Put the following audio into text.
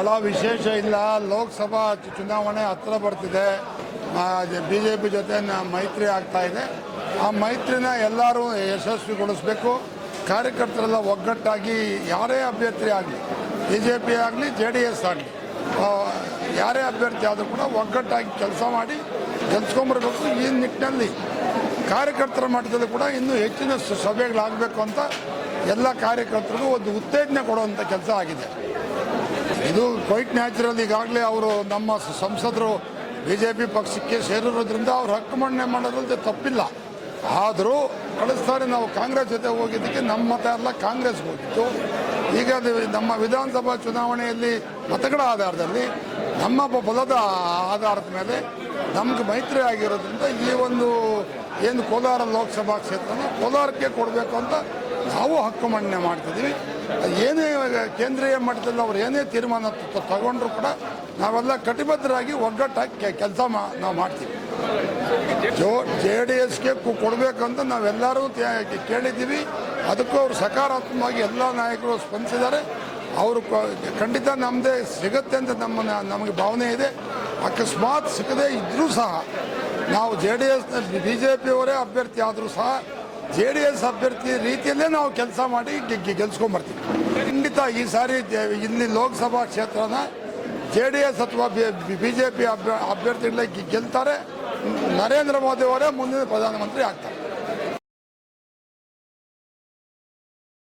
ಬಹಳ ವಿಶೇಷ ಇಲ್ಲ, ಲೋಕಸಭಾ ಚುನಾವಣೆ ಹತ್ರ ಬರ್ತಿದೆ. ಬಿ ಜೆ ಪಿ ಜೊತೆ ಮೈತ್ರಿ ಆಗ್ತಾ ಇದೆ. ಆ ಮೈತ್ರಿನ ಎಲ್ಲರೂ ಯಶಸ್ವಿಗೊಳಿಸಬೇಕು. ಕಾರ್ಯಕರ್ತರೆಲ್ಲ ಒಗ್ಗಟ್ಟಾಗಿ ಯಾರೇ ಅಭ್ಯರ್ಥಿ ಆಗಲಿ ಬಿ ಜೆ ಪಿ ಆಗಲಿ, ಜೆ ಡಿ ಎಸ್ ಆಗಲಿ ಯಾರೇ ಅಭ್ಯರ್ಥಿ ಆದರೂ ಕೂಡ ಒಗ್ಗಟ್ಟಾಗಿ ಕೆಲಸ ಮಾಡಿ ಗೆಲ್ಸ್ಕೊಂಬರ್ಬೇಕು ಈ ನಿಟ್ಟಿನಲ್ಲಿ. ಕಾರ್ಯಕರ್ತರ ಮಟ್ಟದಲ್ಲಿ ಕೂಡ ಇನ್ನೂ ಹೆಚ್ಚಿನ ಸಭೆಗಳಾಗಬೇಕು ಅಂತ ಎಲ್ಲ ಕಾರ್ಯಕರ್ತರಿಗೂ ಒಂದು ಉತ್ತೇಜನ ಕೊಡುವಂಥ ಕೆಲಸ ಆಗಿದೆ. ಇದು ಕ್ವೈಟ್ ನ್ಯಾಚುರಲ್ ಈಗಾಗಲೇ ಅವರು ನಮ್ಮ ಸಂಸದರು ಬಿ ಜೆ ಪಿ ಪಕ್ಷಕ್ಕೆ ಸೇರಿರೋದ್ರಿಂದ ಅವ್ರು ಹಕ್ಕು ಮಂಡನೆ ಮಾಡೋದ್ರಿಂದ ತಪ್ಪಿಲ್ಲ. ಆದರೂ ಕಳಿಸ್ತಾರೆ ನಾವು ಕಾಂಗ್ರೆಸ್ ಜೊತೆ ಹೋಗಿದ್ದಕ್ಕೆ ನಮ್ಮ ಮತ ಎಲ್ಲ ಕಾಂಗ್ರೆಸ್ ಹೋಗಿತ್ತು. ಈಗ ನಮ್ಮ ವಿಧಾನಸಭಾ ಚುನಾವಣೆಯಲ್ಲಿ ಮತಗಳ ಆಧಾರದಲ್ಲಿ ನಮ್ಮ ಬಲದ ಆಧಾರದ ಮೇಲೆ ನಮ್ಗೆ ಮೈತ್ರಿ ಆಗಿರೋದ್ರಿಂದ ಈ ಒಂದು ಏನು ಕೋಲಾರ ಲೋಕಸಭಾ ಕ್ಷೇತ್ರನ ಕೋಲಾರಕ್ಕೆ ಕೊಡಬೇಕು ಅಂತ ನಾವು ಹಕ್ಕು ಮಂಡನೆ ಮಾಡ್ತಿದ್ದೀವಿ ಏನೇ ಕೇಂದ್ರೀಯ ಮಟ್ಟದಲ್ಲಿ ಅವ್ರು ಏನೇ ತೀರ್ಮಾನ ತಗೊಂಡ್ರು ಕೂಡ ನಾವೆಲ್ಲ ಕಟಿಬದ್ಧರಾಗಿ ಒಗ್ಗಟ್ಟಾಗಿ ಕೆಲಸ ನಾವು ಮಾಡ್ತೀವಿ. ಜೋ ಜೆ ಡಿ ಎಸ್ಗೆ ಕೊಡಬೇಕಂತ ನಾವೆಲ್ಲರೂ ಕೇಳಿದ್ದೀವಿ. ಅದಕ್ಕೂ ಅವರು ಸಕಾರಾತ್ಮಕವಾಗಿ ಎಲ್ಲ ನಾಯಕರು ಸ್ಪಂದಿಸಿದ್ದಾರೆ. ಅವರು ಖಂಡಿತ ನಮ್ಮದೇ ಸಿಗುತ್ತೆ ಅಂತ ನಮ್ಮ ನಮಗೆ ಭಾವನೆ ಇದೆ. ಅಕಸ್ಮಾತ್ ಸಿಗದೇ ಇದ್ದರೂ ಸಹ ನಾವು ಜೆ ಡಿ ಎಸ್ನಲ್ಲಿ ಬಿ ಜೆ ಪಿಯವರೇ ಅಭ್ಯರ್ಥಿ ಆದರೂ ಸಹ ಜೆ ಡಿ ಎಸ್ ಅಭ್ಯರ್ಥಿ ರೀತಿಯಲ್ಲೇ ನಾವು ಕೆಲಸ ಮಾಡಿ ಗೆಲ್ಸ್ಕೊಂಡ್ಬರ್ತೀವಿ ಖಂಡಿತ ಈ ಸಾರಿ ಇಲ್ಲಿ ಲೋಕಸಭಾ ಕ್ಷೇತ್ರನ ಜೆ ಡಿ ಎಸ್ ಅಥವಾ ಬಿ ಜೆ ಪಿ ಅಭ್ಯರ್ಥಿಗಳೇ ಗೆಲ್ತಾರೆ. ನರೇಂದ್ರ ಮೋದಿ ಅವರೇ ಮುಂದಿನ ಪ್ರಧಾನಮಂತ್ರಿ ಆಗ್ತಾರೆ.